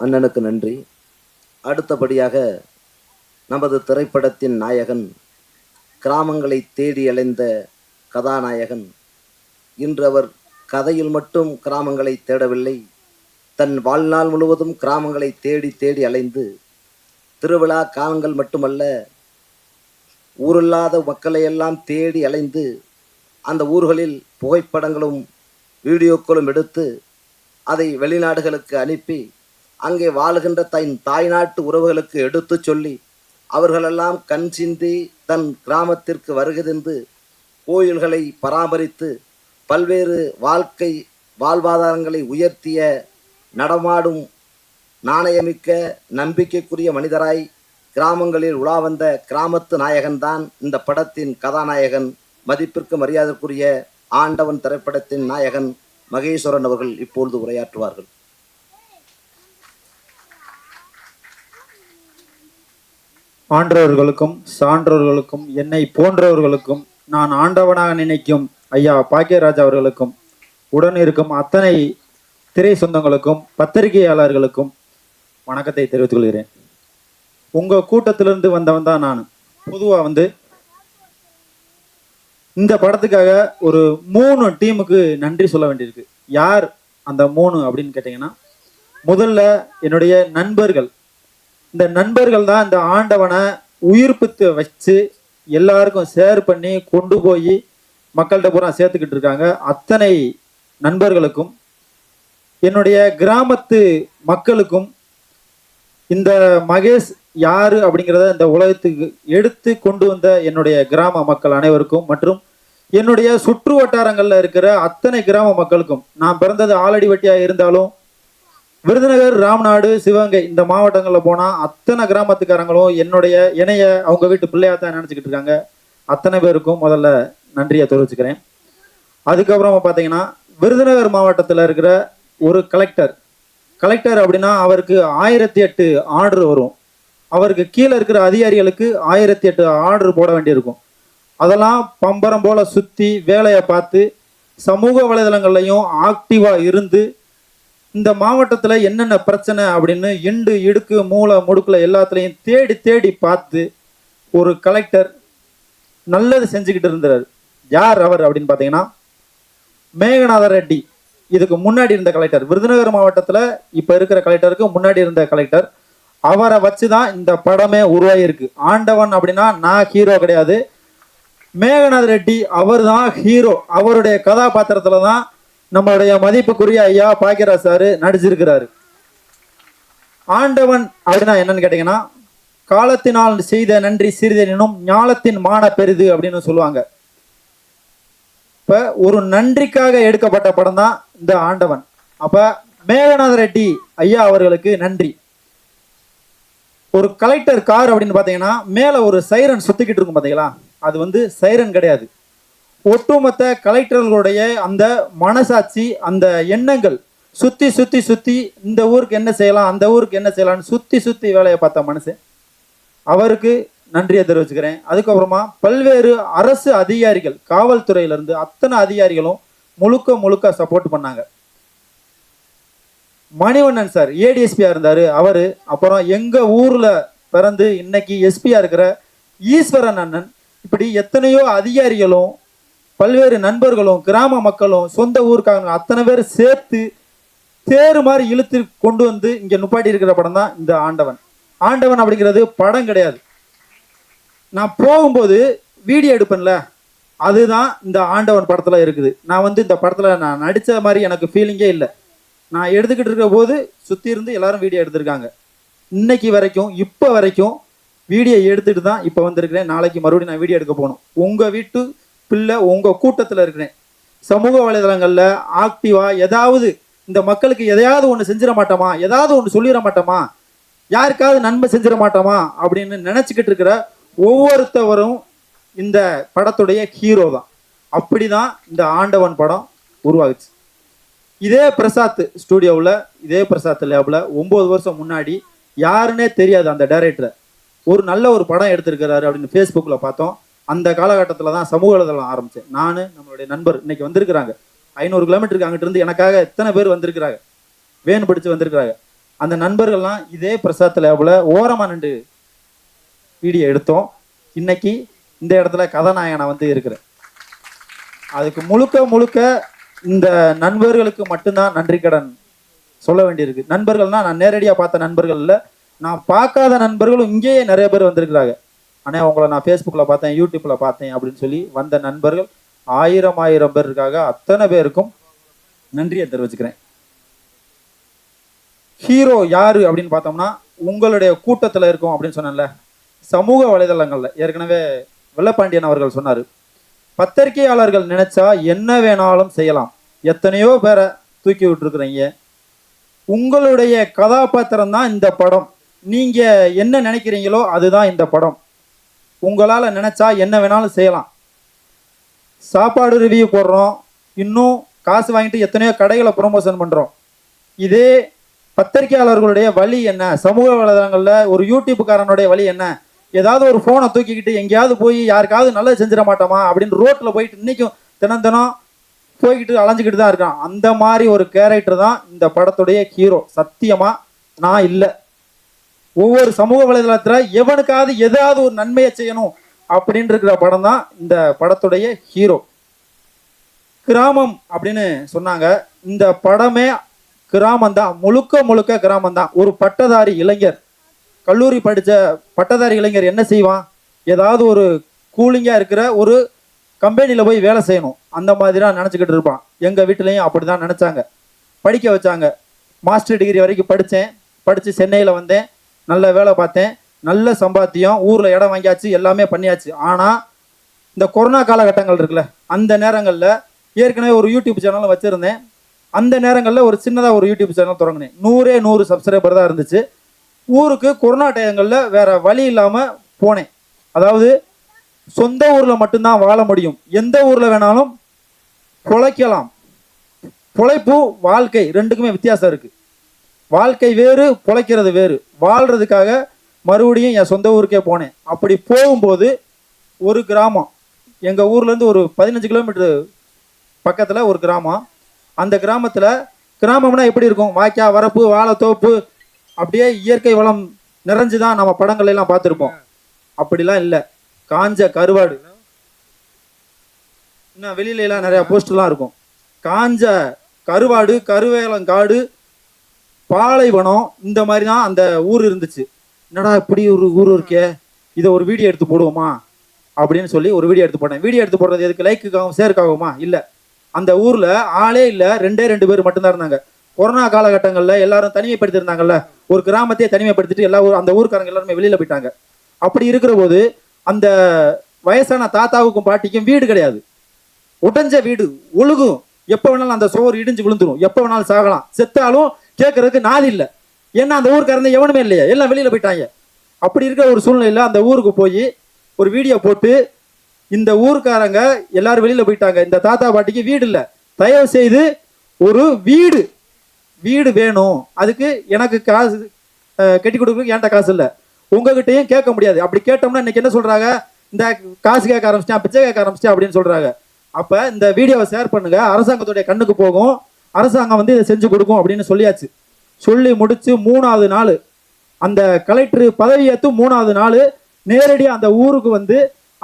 அண்ணனுக்கு நன்றி. அடுத்தபடியாக நமது திரைப்படத்தின் நாயகன் கிராமங்களை தேடி அலைந்த கதாநாயகன். இன்று அவர் கதையில் மட்டும் கிராமங்களை தேடவில்லை தன் வாழ்நாள் முழுவதும் கிராமங்களை தேடி தேடி அலைந்து திருவிழா காலங்கள் மட்டுமல்ல ஊரில்லாத மக்களை எல்லாம் தேடி அலைந்து அந்த ஊர்களில் புகைப்படங்களும் வீடியோக்களும் எடுத்து அதை வெளிநாடுகளுக்கு அனுப்பி அங்கே வாழுகின்ற தன் தாய்நாட்டு உறவுகளுக்கு எடுத்துச் சொல்லி அவர்களெல்லாம் கண் சிந்தி தன் கிராமத்திற்கு வருகதென்று கோயில்களை பராமரித்து பல்வேறு வாழ்க்கை வாழ்வாதாரங்களை உயர்த்திய நடமாடும் நாணயமிக்க நம்பிக்கைக்குரிய மனிதராய் கிராமங்களில் உலா வந்த கிராமத்து நாயகன்தான் இந்த படத்தின் கதாநாயகன். மதிப்பிற்கு மரியாதைக்குரிய ஆண்டவன் திரைப்படத்தின் நாயகன் மகேஸ்வரன் அவர்கள் இப்பொழுது உரையாற்றுவார்கள். ஆன்றவர்களுக்கும் சான்றோர்களுக்கும் என்னை போன்றவர்களுக்கும் நான் ஆண்டவனாக நினைக்கும் ஐயா பாக்கியராஜ் அவர்களுக்கும் உடன் இருக்கும் அத்தனை திரை சொந்தங்களுக்கும் பத்திரிகையாளர்களுக்கும் வணக்கத்தை தெரிவித்துக் கொள்கிறேன். உங்க கூட்டத்திலிருந்து வந்தவன் தான் நான். பொதுவாக வந்து இந்த படத்துக்காக ஒரு மூணு டீமுக்கு நன்றி சொல்ல வேண்டியிருக்கு. யார் அந்த மூணு அப்படின்னு கேட்டிங்கன்னா முதல்ல என்னுடைய நண்பர்கள் இந்த நண்பர்கள் தான் இந்த ஆண்டவனை உயிர்ப்பித்து வச்சு எல்லாருக்கும் ஷேர் பண்ணி கொண்டு போய் மக்கள்கிட்ட பூரா சேர்த்துக்கிட்டு இருக்காங்க. அத்தனை நண்பர்களுக்கும் என்னுடைய கிராமத்து மக்களுக்கும் இந்த மகேஷ் யாரு அப்படிங்கிறத இந்த உலகத்துக்கு எடுத்து கொண்டு வந்த என்னுடைய கிராம மக்கள் அனைவருக்கும் மற்றும் என்னுடைய சுற்று வட்டாரங்களில் இருக்கிற அத்தனை கிராம மக்களுக்கும். நான் பிறந்தது ஆலடி வட்டியாக இருந்தாலும் விருதுநகர் ராம்நாடு சிவகங்கை இந்த மாவட்டங்களில் போனால் அத்தனை கிராமத்துக்காரங்களும் என்னுடைய இணைய அவங்க வீட்டு பிள்ளையாக தான் நினச்சிக்கிட்டு இருக்காங்க. அத்தனை பேருக்கும் முதல்ல நன்றியை தெரிவிச்சுக்கிறேன். அதுக்கப்புறமா பார்த்தீங்கன்னா விருதுநகர் மாவட்டத்தில் இருக்கிற ஒரு கலெக்டர் கலெக்டர் அப்படின்னா அவருக்கு ஆயிரத்தி எட்டு ஆர்டர் வரும். அவருக்கு கீழே இருக்கிற அதிகாரிகளுக்கு ஆயிரத்தி எட்டு ஆர்டர் போட வேண்டியிருக்கும். அதெல்லாம் பம்பரம் போல் சுற்றி வேலையை பார்த்து சமூக வலைதளங்கள்லையும் ஆக்டிவாக இருந்து இந்த மாவட்டத்தில் என்னென்ன பிரச்சனை அப்படின்னு இண்டு இடுக்கு மூளை முடுக்கில் எல்லாத்துலேயும் தேடி தேடி பார்த்து ஒரு கலெக்டர் நல்லது செஞ்சுக்கிட்டு இருந்தார் யார் அவர் அப்படின்னு பார்த்தீங்கன்னா மேகநாத ரெட்டி. இதுக்கு முன்னாடி இருந்த கலெக்டர். விருதுநகர் மாவட்டத்தில் இப்போ இருக்கிற கலெக்டருக்கு முன்னாடி இருந்த கலெக்டர். அவரை வச்சு தான் இந்த படமே உருவாகியிருக்கு ஆண்டவன் அப்படின்னா நான் ஹீரோ கிடையாது. மேகநாத ரெட்டி அவர் தான் ஹீரோ. அவருடைய கதாபாத்திரத்தில் தான் நம்மளுடைய மதிப்புக்குரிய ஐயா பாக்கியராஜ் சாரு நடிச்சிருக்கிறாரு. ஆண்டவன் அப்படின்னா என்னன்னு கேட்டீங்கன்னா காலத்தினால் செய்த நன்றி சிறிதெனும் ஞாலத்தின் மான பெரிது அப்படின்னு சொல்லுவாங்க. இப்ப ஒரு நன்றிக்காக எடுக்கப்பட்ட படம் தான் இந்த ஆண்டவன். அப்ப மேகநாத ரெட்டி ஐயா அவர்களுக்கு நன்றி. ஒரு கலெக்டர் கார் அப்படின்னு பார்த்தீங்கன்னா மேலே ஒரு சைரன் சுத்திக்கிட்டு இருக்கும் பார்த்தீங்களா? அது வந்து சைரன் கிடையாது. ஒட்டுமொத்த கலெக்டர்களுடைய அந்த மனசாட்சி அந்த எண்ணங்கள் சுற்றி சுற்றி சுற்றி இந்த ஊருக்கு என்ன செய்யலாம் அந்த ஊருக்கு என்ன செய்யலாம்னு சுற்றி சுற்றி வேலையை பார்த்த மனுஷன். அவருக்கு நன்றியை தெரிவிச்சுக்கிறேன். அதுக்கப்புறமா பல்வேறு அரசு அதிகாரிகள் காவல்துறையிலேருந்து அத்தனை அதிகாரிகளும் முழுக்க முழுக்க சப்போர்ட் பண்ணாங்க. மணிவண்ணன் சார் ஏடிஎஸ்பியாக இருந்தார். அவர் அப்புறம் எங்கள் ஊரில் பிறந்து இன்னைக்கு எஸ்பியாக இருக்கிற ஈஸ்வரன் அண்ணன் இப்படி எத்தனையோ அதிகாரிகளும் பல்வேறு நண்பர்களும் கிராம மக்களும் சொந்த ஊருக்காரங்க அத்தனை பேர் சேர்த்து தேர் மாதிரி இழுத்து கொண்டு வந்து இங்கே நுப்பாட்டி இருக்கிற படம் தான் இந்த ஆண்டவன். ஆண்டவன் அப்படிங்கிறது படம் கிடையாது. நான் போகும்போது வீடியோ எடுப்பேன்ல அதுதான் இந்த ஆண்டவன் படத்தில் இருக்குது. நான் வந்து இந்த படத்தில் நான் நடித்த மாதிரி எனக்கு ஃபீலிங்கே இல்லை. நான் எடுத்துக்கிட்டு இருக்க போது சுற்றி இருந்து எல்லாரும் வீடியோ எடுத்திருக்காங்க. இன்னைக்கு வரைக்கும் இப்போ வரைக்கும் வீடியோ எடுத்துகிட்டு தான் இப்போ வந்திருக்கிறேன். நாளைக்கு மறுபடியும் நான் வீடியோ எடுக்க போகணும். உங்கள் வீட்டு பிள்ளை உங்கள் கூட்டத்தில் இருக்கிறேன். சமூக வலைதளங்களில் ஆக்டிவா ஏதாவது இந்த மக்களுக்கு எதையாவது ஒன்று செஞ்சிட மாட்டோமா? ஏதாவது ஒன்று சொல்லிட மாட்டோமா? யாருக்காவது நன்மை செஞ்சிட மாட்டோமா? அப்படின்னு நினச்சிக்கிட்டு இருக்கிற ஒவ்வொருத்தவரும் இந்த படத்துடைய ஹீரோ தான். அப்படி தான் இந்த ஆண்டவன் படம் உருவாகுச்சு. இதே பிரசாத் ஸ்டூடியோவில் இதே பிரசாத் லேபில் ஒம்பது வருஷம் முன்னாடி யாருன்னே தெரியாது அந்த டைரக்டரை ஒரு நல்ல ஒரு படம் எடுத்திருக்கிறாரு அப்படின்னு ஃபேஸ்புக்கில் பார்த்தோம். அந்த காலகட்டத்தில் தான் சமூக வலைதளம் ஆரம்பித்தேன் நான் நம்மளுடைய நண்பர் இன்னைக்கு வந்திருக்கிறாங்க. ஐநூறு கிலோமீட்டருக்கு அங்கிட்டு இருந்து எனக்காக எத்தனை பேர் வந்திருக்கிறாங்க? வேன் பிடிச்சு வந்திருக்கிறாங்க. அந்த நண்பர்கள்லாம் இதே பிரசாத் லேபில் ஓரமாக நின்று வீடியோ எடுத்தோம். இன்னைக்கு இந்த இடத்துல கதாநாயகனா வந்து இருக்கிறேன். அதுக்கு முழுக்க முழுக்க இந்த நண்பர்களுக்கு மட்டும்தான் நன்றி கடன் சொல்ல வேண்டியிருக்கு. நண்பர்கள்னால் நான் நேரடியாக பார்த்த நண்பர்கள் இல்லை. நான் பார்க்காத நண்பர்களும் இங்கேயே நிறைய பேர் வந்திருக்கிறாங்க. ஆனால் உங்களை நான் ஃபேஸ்புக்கில் பார்த்தேன் யூடியூப்பில் பார்த்தேன் அப்படின்னு சொல்லி வந்த நண்பர்கள் ஆயிரம் ஆயிரம் பேர் இருக்காங்க. அத்தனை பேருக்கும் நன்றியை தெரிவிச்சுக்கிறேன். ஹீரோ யாரு அப்படின்னு பார்த்தோம்னா உங்களுடைய கூட்டத்தில் இருக்கும் அப்படின்னு சொன்னேன்ல. சமூக வலைதளங்களில். ஏற்கனவே வெள்ளப்பாண்டியன் அவர்கள் சொன்னார். பத்திரிகையாளர்கள் நினைச்சா என்ன வேணாலும் செய்யலாம். எத்தனையோ பேரை தூக்கி விட்டுருக்குறீங்க. உங்களுடைய கதாபாத்திரம் தான் இந்த படம். நீங்கள் என்ன நினைக்கிறீங்களோ அதுதான் இந்த படம். உங்களால் நினச்சா என்ன வேணாலும் செய்யலாம். சாப்பாடு ரிவ்யூ போடுறோம். இன்னும் காசு வாங்கிட்டு எத்தனையோ கடைகளை ப்ரொமோஷன் பண்ணுறோம் இதே பத்திரிகையாளர்களுடைய வழி என்ன? சமூக வலைதளங்களில் ஒரு யூடியூப்காரனுடைய வழி என்ன? ஏதாவது ஒரு ஃபோனை தூக்கிக்கிட்டு எங்கேயாவது போய் யாருக்காவது நல்லது செஞ்சிட மாட்டோமா? அப்படின்னு ரோட்டில் போயிட்டு இன்றைக்கும் தினம் தினம் போய்கிட்டு அலைஞ்சிக்கிட்டு தான் இருக்கான். அந்த மாதிரி ஒரு கேரக்டர் தான் இந்த படத்துடைய ஹீரோ சத்தியமாக நான் இல்லை. ஒவ்வொரு சமூக வலைதளத்தில் எவனுக்காவது எதாவது ஒரு நன்மையை செய்யணும் அப்படின்னு இருக்கிற படம் தான் இந்த படத்துடைய ஹீரோ. கிராமம் அப்படின்னு சொன்னாங்க. இந்த படமே கிராமம் தான் முழுக்க முழுக்க கிராமம் தான் ஒரு பட்டதாரி இளைஞர். கல்லூரி படித்த பட்டதாரி இளைஞர் என்ன செய்வான்? ஏதாவது ஒரு கூலிங்காக இருக்கிற ஒரு கம்பெனியில் போய் வேலை செய்யணும். அந்த மாதிரி தான் நினச்சிக்கிட்டு இருப்பான். எங்கள் வீட்டிலையும் அப்படி தான் நினச்சாங்க. படிக்க வச்சாங்க. மாஸ்டர் டிகிரி வரைக்கும் படித்தேன் படித்து சென்னையில் வந்தேன். நல்ல வேலை பார்த்தேன். நல்ல சம்பாத்தியம் ஊரில் இடம் வாங்கியாச்சு எல்லாமே பண்ணியாச்சு. ஆனால் இந்த கொரோனா காலகட்டங்கள் இருக்குல்ல அந்த நேரங்களில் ஏற்கனவே ஒரு யூடியூப் சேனலும் வச்சுருந்தேன். அந்த நேரங்களில் ஒரு சின்னதாக ஒரு யூடியூப் சேனல் தொடங்கினேன். நூறே நூறு சப்ஸ்கிரைபர் தான் இருந்துச்சு. ஊருக்கு கொரோனா டயங்களில் வேறு வழி இல்லாமல் போனேன். அதாவது சொந்த ஊரில் மட்டும்தான் வாழ முடியும். எந்த ஊரில் வேணாலும் பொழைக்கலாம். பொழைப்பு வாழ்க்கை ரெண்டுக்குமே வித்தியாசம் இருக்குது வாழ்க்கை வேறு பிழைக்கிறது வேறு. வாழ்கிறதுக்காக மறுபடியும் என் சொந்த ஊருக்கே போனேன். அப்படி போகும்போது ஒரு கிராமம் எங்கள் ஊர்லேருந்து ஒரு பதினஞ்சு கிலோமீட்டர் பக்கத்தில் ஒரு கிராமம். அந்த கிராமத்தில் கிராமம்னா எப்படி இருக்கும்? வாய்க்கா வரப்பு வாழைத்தோப்பு அப்படியே இயற்கை வளம் நிறைஞ்சு தான் நம்ம படங்கள்லாம் எல்லாம் பார்த்துருப்போம். அப்படிலாம் இல்லை. காஞ்ச கருவாடு. இன்னும் வெளியில எல்லாம் போஸ்டர்லாம் இருக்கும். காஞ்ச கருவாடு கருவேலங்காடு பாலைவனம் இந்த மாதிரி தான் அந்த ஊர் இருந்துச்சு. என்னடா இப்படி ஒரு ஊர் இருக்கே? இதை ஒரு வீடியோ எடுத்து போடுவோமா? அப்படின்னு சொல்லி ஒரு வீடியோ எடுத்து போட்டேன். வீடியோ எடுத்து போடுறது எதுக்கு? லைக்குக்காகவும் சேருக்காகுமா இல்லை. அந்த ஊரில் ஆளே இல்லை. ரெண்டே ரெண்டு பேர் மட்டும்தான் இருந்தாங்க. கொரோனா காலகட்டங்களில் எல்லாரும் தனிமைப்படுத்திருந்தாங்கல்ல ஒரு கிராமத்தையே தனிமைப்படுத்திட்டு எல்லா ஊர் அந்த ஊருக்காரங்க எல்லாருமே வெளியில் போயிட்டாங்க. அப்படி இருக்கிற போது அந்த வயசான தாத்தாவுக்கும் பாட்டிக்கும் வீடு கிடையாது. உடைஞ்ச வீடு ஒழுகும். எப்போ வேணாலும் அந்த சோறு இடிஞ்சு விழுந்துடும் எப்போ வேணாலும் சாகலாம். செத்தாலும் கேட்கறதுக்கு நாதி இல்லை. ஏன்னா அந்த ஊருக்காரங்க எவனுமே இல்லையா. எல்லாம் வெளியில் போயிட்டாங்க. அப்படி இருக்கிற ஒரு சூழ்நிலையில் அந்த ஊருக்கு போய் ஒரு வீடியோ போட்டு இந்த ஊருக்காரங்க எல்லாரும் வெளியில் போயிட்டாங்க. இந்த தாத்தா பாட்டிக்கு வீடு இல்லை. தயவு செய்து ஒரு வீடு வீடு வேணும். அதுக்கு எனக்கு காசு கட்டி கொடுக்குறதுக்கு என்கிட்ட காசு இல்லை. உங்ககிட்டயும் கேட்க முடியாது. அப்படி கேட்டோம்னா இன்னைக்கு என்ன சொல்றாங்க? இந்த காசு கேட்க ஆரம்பிச்சிட்டேன் பிச்சை கேட்க ஆரம்பிச்சிட்டேன் அப்படின்னு சொல்றாங்க. அப்ப இந்த வீடியோவை ஷேர் பண்ணுங்க. அரசாங்கத்துடைய கண்ணுக்கு போகும். அரசாங்கம் வந்து இதை செஞ்சு கொடுக்கும் அப்படின்னு சொல்லியாச்சு. சொல்லி முடிச்சு மூணாவது நாள் அந்த கலெக்டர் பதவியேற்று மூணாவது நாள் நேரடியாக அந்த ஊருக்கு வந்து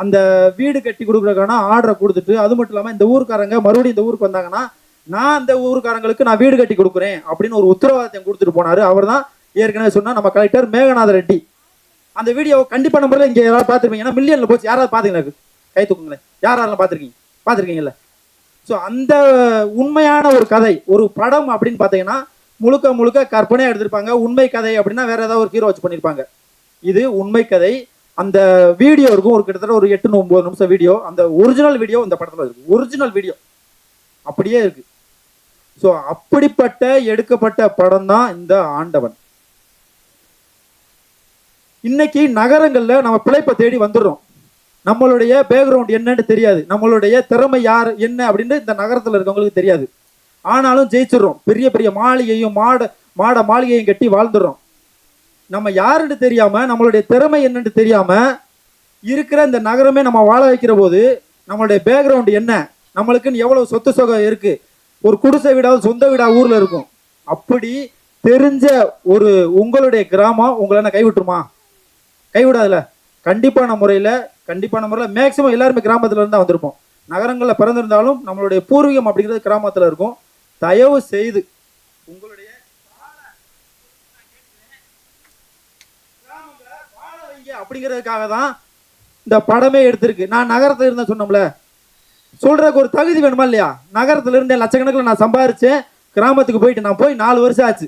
அந்த வீடு கட்டி கொடுக்குறதுக்கான ஆர்டரை கொடுத்துட்டு அது மட்டும் இல்லாமல் இந்த ஊருக்காரங்க மறுபடியும் இந்த ஊருக்கு வந்தாங்கன்னா நான் அந்த ஊருக்காரங்களுக்கு நான் வீடு கட்டி கொடுக்குறேன் அப்படின்னு ஒரு உத்தரவாதத்தை கொடுத்துட்டு போனார். அவர் தான் ஏற்கனவே சொன்னால் நம்ம கலெக்டர் மேகநாத ரெட்டி. அந்த வீடியோவை கண்டிப்பாக முறையில் இங்கே யாராவது பார்த்துருப்பீங்க? ஏன்னா மில்லியனில் போச்சு. யாராவது பார்த்தீங்களா கை தூக்குங்களேன். யார் யாரெல்லாம் பார்த்துருக்கீங்க? பார்த்துருக்கீங்கல்ல? ஸோ அந்த உண்மையான ஒரு கதை ஒரு படம் அப்படின்னு பார்த்தீங்கன்னா முழுக்க முழுக்க கற்பனையாக எடுத்திருப்பாங்க. உண்மை கதை அப்படின்னா வேற ஏதாவது ஒரு ஹீரோ வச்சு பண்ணியிருப்பாங்க. இது உண்மை கதை. அந்த வீடியோ இருக்கும். ஒரு கிட்டத்தட்ட ஒரு எட்டு ஒன்பது நிமிஷம் வீடியோ. அந்த ஒரிஜினல் வீடியோ இந்த படத்தில் இருக்கு. Original video. அப்படியே இருக்கு. ஸோ அப்படிப்பட்ட எடுக்கப்பட்ட படம் தான் இந்த ஆண்டவன். இன்னைக்கு நகரங்களில் நம்ம பிழைப்பை தேடி வந்துடுறோம். நம்மளுடைய பேக்ரவுண்ட் என்னன்னு தெரியாது. நம்மளுடைய திறமை யார் என்ன அப்படின்னு இந்த நகரத்தில் இருக்கவங்களுக்கு தெரியாது. ஆனாலும் ஜெயிச்சிடுறோம். பெரிய பெரிய மாளிகையும் மாட மாட மாளிகையும் கட்டி வாழ்ந்துடுறோம். நம்ம யாருன்னு தெரியாம நம்மளுடைய திறமை என்னன்னு தெரியாம இருக்கிற இந்த நகரமே நம்ம வாழ வைக்கிற போது நம்மளுடைய பேக்ரவுண்ட் என்ன? நம்மளுக்குன்னு எவ்வளவு சொத்து சொகம் இருக்கு? ஒரு குடிசை வீடாவது சொந்த வீடா ஊர்ல இருக்கும். அப்படி தெரிஞ்ச ஒரு உங்களுடைய கிராமம் உங்களை என்ன கைவிட்டுருமா? கைவிடாதுல. கண்டிப்பான முறையில் கண்டிப்பான முறையில் மேக்சிமம் எல்லாருமே கிராமத்தில் இருந்து தான் வந்திருப்போம். நகரங்களில் பிறந்திருந்தாலும் நம்மளுடைய பூர்வீகம் அப்படிங்கிறது கிராமத்தில் இருக்கும். தயவு செய்து உங்களுடைய அப்படிங்கிறதுக்காக தான் இந்த படமே எடுத்திருக்கு. நான் நகரத்தில் இருந்தேன் சொன்னோம்ல. சொல்றதுக்கு ஒரு தகுதி வேணுமா இல்லையா? நகரத்தில் இருந்தேன் லட்சக்கணக்கில் நான் சம்பாரிச்சேன் கிராமத்துக்கு போயிட்டு நான் போய் நாலு வருஷம் ஆச்சு.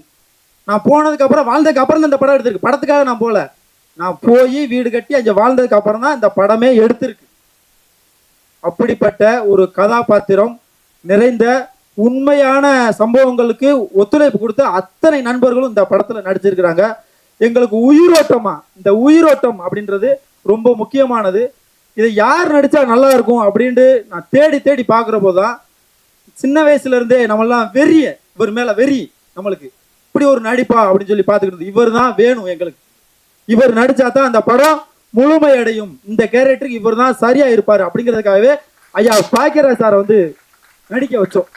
நான் போனதுக்கு அப்புறம் வாழ்ந்ததுக்கு அப்புறம் இந்த படம் எடுத்திருக்கு. படத்துக்காக நான் போகல. நான் போய் வீடு கட்டி அங்கே வாழ்ந்ததுக்கு அப்புறம் தான் இந்த படமே எடுத்திருக்கு. அப்படிப்பட்ட ஒரு கதாபாத்திரம் நிறைந்த உண்மையான சம்பவங்களுக்கு ஒத்துழைப்பு கொடுத்த அத்தனை நண்பர்களும் இந்த படத்தில் நடிச்சிருக்கிறாங்க. எங்களுக்கு உயிரோட்டமா இந்த உயிரோட்டம் அப்படின்றது ரொம்ப முக்கியமானது. இதை யார் நடித்தா நல்லா இருக்கும் அப்படின்ட்டு நான் தேடி தேடி பார்க்குற போதுதான் சின்ன வயசுல இருந்தே வெறிய இவர் மேலே வெறி நம்மளுக்கு. இப்படி ஒரு நடிப்பா அப்படின்னு சொல்லி பார்த்துக்கிட்டு இவர் தான் வேணும் எங்களுக்கு. இவர் நடிச்சா தான் அந்த படம் முழுமை அடையும் இந்த கேரக்டருக்கு இவர் தான் சரியா இருப்பாரு அப்படிங்கிறதுக்காகவே ஐயா பாக்கியராஜ் சாரை வந்து நடிக்க வச்சோம்.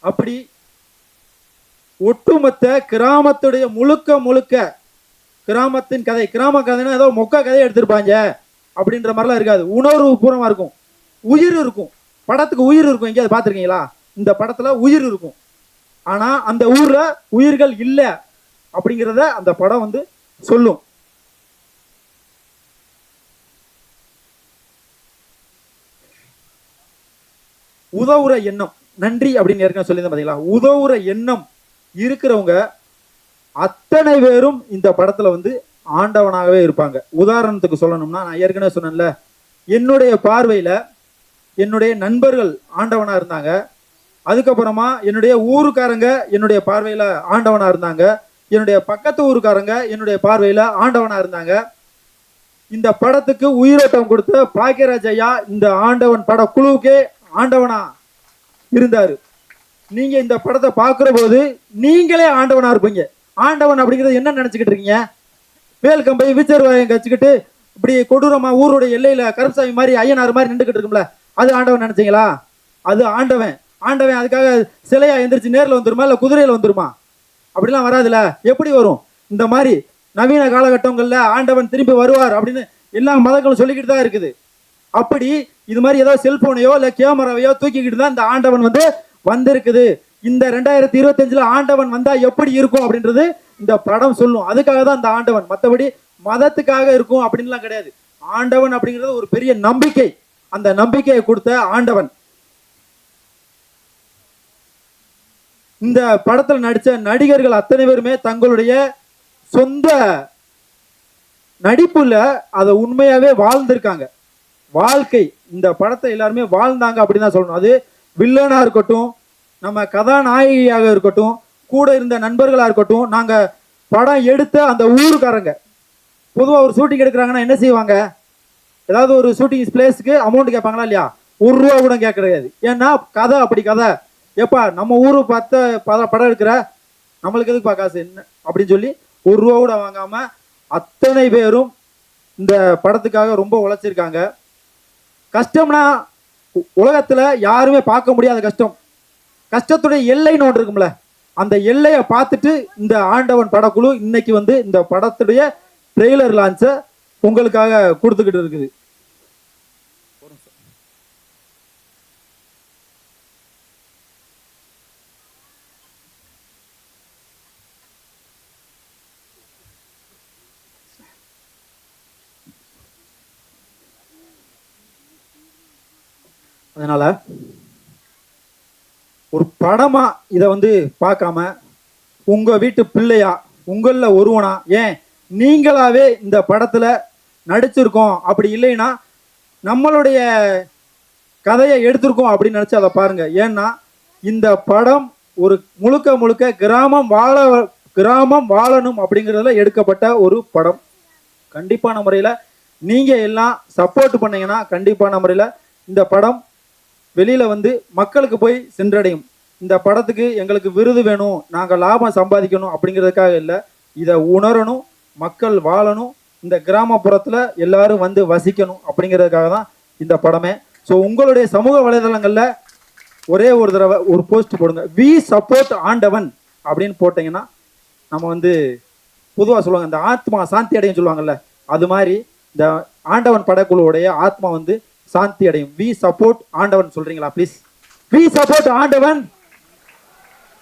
அப்படி ஒட்டுமொத்த கிராமத்துடைய முழுக்க முழுக்க கிராமத்தின் கதை கிராம கதைன்னா ஏதோ மொக்க கதையை எடுத்திருப்பாங்க அப்படின்ற மாதிரிலாம் இருக்காது. உணர்வு பூர்வமாக இருக்கும். உயிர் இருக்கும். படத்துக்கு உயிர் இருக்கும். எங்கேயாவது பார்த்துருக்கீங்களா? இந்த படத்துல உயிர் இருக்கும். ஆனா அந்த ஊர்ல உயிர்கள் இல்லை. அப்படிங்கிறத அந்த படம் வந்து சொல்லும். உதவுற எண்ணம். நன்றி அப்படின்னு ஏற்கனவே சொல்லியிருந்தேன் பாத்தீங்களா? உதவுற எண்ணம் இருக்கிறவங்க அத்தனை பேரும் இந்த படத்துல வந்து ஆண்டவனாகவே இருப்பாங்க. உதாரணத்துக்கு சொல்லணும்னா நான் ஏற்கனவே சொன்னேன்ல என்னுடைய பார்வையில என்னுடைய நண்பர்கள் ஆண்டவனா இருந்தாங்க. அதுக்கப்புறமா என்னுடைய ஊருக்காரங்க என்னுடைய பார்வையில் ஆண்டவனா இருந்தாங்க. என்னுடைய பக்கத்து ஊருக்காரங்க என்னுடைய பார்வையில் ஆண்டவனாக இருந்தாங்க. இந்த படத்துக்கு உயிரோட்டம் கொடுத்த பாக்கியராஜ் ஐயா இந்த ஆண்டவன் பட குழுவுக்கே ஆண்டவனா இருந்தார். நீங்கள் இந்த படத்தை பார்க்குற போது நீங்களே ஆண்டவனாக இருப்பீங்க. ஆண்டவன் அப்படிங்கிறது என்ன நினச்சிக்கிட்டு இருக்கீங்க? வேல் கம்பை வீச்சர் வாயம் கச்சுக்கிட்டு இப்படி கொடூரமாக ஊருடைய எல்லையில் கருப்சாமி மாதிரி ஐயனார் மாதிரி நின்றுக்கிட்டு இருக்கும்ல அது ஆண்டவன் நினச்சிங்களா? அது ஆண்டவன். ஆண்டவன் அதுக்காக சிலையாக எந்திரிச்சு நேரில் வந்துருமா இல்லை குதிரையில் வந்துருமா? அப்படிலாம் வராதுல. எப்படி வரும்? இந்த மாதிரி நவீன காலகட்டங்களில் ஆண்டவன் திரும்பி வருவார் அப்படின்னு எல்லா மதங்களும் சொல்லிக்கிட்டு தான் இருக்குது. அப்படி இது மாதிரி ஏதோ செல்போனையோ இல்லை கேமராவையோ தூக்கிக்கிட்டு தான் இந்த ஆண்டவன் வந்து வந்திருக்குது. இந்த ரெண்டாயிரத்தி இருபத்தஞ்சில் ஆண்டவன் வந்தால் எப்படி இருக்கும் அப்படின்றது இந்த படம் சொல்லும். அதுக்காக தான் இந்த ஆண்டவன். மற்றபடி மதத்துக்காக இருக்கும் அப்படின்லாம் கிடையாது. ஆண்டவன் அப்படிங்கிறது ஒரு பெரிய நம்பிக்கை. அந்த நம்பிக்கையை கொடுத்த ஆண்டவன். இந்த படத்தில் நடித்த நடிகர்கள் அத்தனை பேருமே தங்களுடைய சொந்த நடிப்புல அதை உண்மையாகவே வாழ்ந்திருக்காங்க. வாழ்க்கை இந்த படத்தை எல்லாருமே வாழ்ந்தாங்க அப்படின்னு தான் சொல்லணும். அது வில்லனாக இருக்கட்டும் நம்ம கதாநாயகியாக இருக்கட்டும் கூட இருந்த நண்பர்களாக இருக்கட்டும் நாங்கள் படம் எடுத்த அந்த ஊருக்காரங்க. பொதுவாக ஒரு ஷூட்டிங் எடுக்கிறாங்கன்னா என்ன செய்வாங்க? ஏதாவது ஒரு ஷூட்டிங் பிளேஸ்க்கு அமௌண்ட் கேட்பாங்களா இல்லையா? ஒரு ரூபா கூட கேட்க கிடையாது. ஏன்னா கதை அப்படி கதை. ஏப்பா நம்ம ஊரு பார்த்த பத- படம் எடுக்கிற? நம்மளுக்கு எதுக்குப்பா காசு? என்ன? அப்படின்னு சொல்லி ஒரு ரூபா கூட வாங்காம அத்தனை பேரும் இந்த படத்துக்காக ரொம்ப உழைச்சிருக்காங்க. கஷ்டம்னா உ- உலகத்துல யாருமே பார்க்க முடியாத கஷ்டம். கஷ்டத்துடைய எல்லைன்னு ஒன்று இருக்கும்ல. அந்த எல்லையை பார்த்துட்டு இந்த ஆண்டவன் படக்குழு இன்னைக்கு வந்து இந்த படத்துடைய ட்ரெய்லர் லான்ச்சை உங்களுக்காக கொடுத்துக்கிட்டு இருக்குது. அதனால ஒரு படமா இதை வந்து பார்க்காம உங்க வீட்டு பிள்ளையா உங்களில் ஒருவனா ஏன் நீங்களாவே இந்த படத்துல நடிச்சிருக்கோம் அப்படி இல்லைன்னா நம்மளுடைய கதையை எடுத்திருக்கோம் அப்படின்னு நினச்சி அதை பாருங்க. ஏன்னா இந்த படம் ஒரு முழுக்க முழுக்க கிராமம் வாழ கிராமம் வாழணும் அப்படிங்கிறதுல எடுக்கப்பட்ட ஒரு படம். கண்டிப்பான முறையில் நீங்கள் எல்லாம் சப்போர்ட் பண்ணீங்கன்னா கண்டிப்பான முறையில் இந்த படம் வெளியில் வந்து மக்களுக்கு போய் சென்றடையும். இந்த படத்துக்கு எங்களுக்கு விருது வேணும் நாங்கள் லாபம் சம்பாதிக்கணும் அப்படிங்கிறதுக்காக இல்லை. இதை உணரணும் மக்கள் வாழணும் இந்த கிராமப்புறத்தில் எல்லாரும் வந்து வசிக்கணும் அப்படிங்கிறதுக்காக தான் இந்த படமே. ஸோ உங்களுடைய சமூக வலைதளங்களில் ஒரே ஒரு தடவை ஒரு போஸ்ட் போடுங்க. வி சப்போர்ட் ஆண்டவன் அப்படின்னு போட்டிங்கன்னா நம்ம வந்து பொதுவாக சொல்லுவாங்க இந்த ஆத்மா சாந்தி அடையும் சொல்லுவாங்கல்ல. அது மாதிரி இந்த ஆண்டவன் படக்குழுவுடைய ஆத்மா வந்து சாந்தி அடையும். வி சப்போர்ட் ஆண்டவன் சொல்றீங்களா ப்ளீஸ் வி சப்போர்ட் ஆண்டவன்.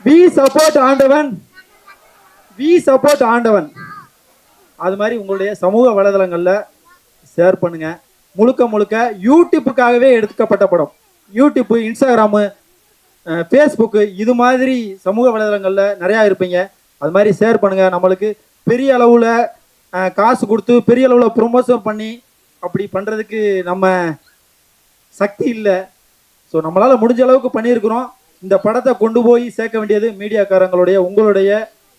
வி சப்போர்ட் ஆண்டவன். வி சப்போர்ட் ஆண்டவன். அது மாதிரி உங்களுடைய சமூக வலைதளங்களில் ஷேர் பண்ணுங்க. முழுக்க முழுக்க யூடியூப்புக்காகவே எடுக்கப்பட்ட படம். யூடியூப்பு இன்ஸ்டாகிராமு ஃபேஸ்புக்கு இது மாதிரி சமூக வலைதளங்களில் நிறையா இருப்பீங்க. அது மாதிரி ஷேர் பண்ணுங்கள் நம்மளுக்கு பெரிய அளவில் காசு கொடுத்து பெரிய அளவில் ப்ரொமோஷன் பண்ணி அப்படி பண்ணுறதுக்கு நம்ம சக்தி இல்லை. ஸோ நம்மளால் முடிஞ்ச அளவுக்கு பண்ணியிருக்கிறோம். இந்த படத்தை கொண்டு போய் சேர்க்க வேண்டியது மீடியாக்காரங்களுடைய உங்களுடைய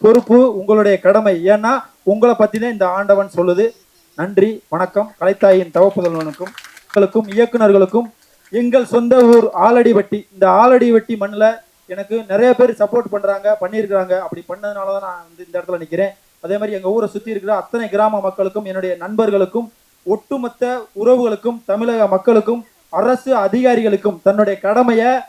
பொறுப்பு உங்களுடைய கடமை. ஏன்னா உங்களை பற்றினே இந்த ஆண்டவன் சொல்லுது. நன்றி வணக்கம். கலைத்தாயின் தவப்புதல்வனுக்கும் உங்களுக்கும் இயக்குனர்களுக்கும் எங்கள் சொந்த ஊர் ஆலடிவட்டி இந்த ஆலடிவட்டி மண்ணில் எனக்கு நிறைய பேர் சப்போர்ட் பண்ணுறாங்க பண்ணியிருக்கிறாங்க. அப்படி பண்ணதுனால தான் நான் வந்து இந்த இடத்துல நிற்கிறேன் அதே மாதிரி எங்கள் ஊரை சுற்றி இருக்கிற அத்தனை கிராம மக்களுக்கும் என்னுடைய நண்பர்களுக்கும் ஒட்டுமொத்த உறவுகளுக்கும் தமிழக மக்களுக்கும் அரசு அதிகாரிகளுக்கும் தன்னுடைய கடமையை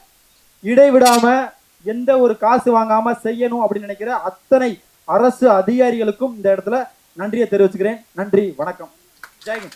இடைவிடாம எந்த ஒரு காசு வாங்காம செய்யணும் அப்படின்னு நினைக்கிற அத்தனை அரசு அதிகாரிகளுக்கும் இந்த இடத்துல நன்றியை தெரிவிச்சுக்கிறேன். நன்றி வணக்கம். ஜெயகன்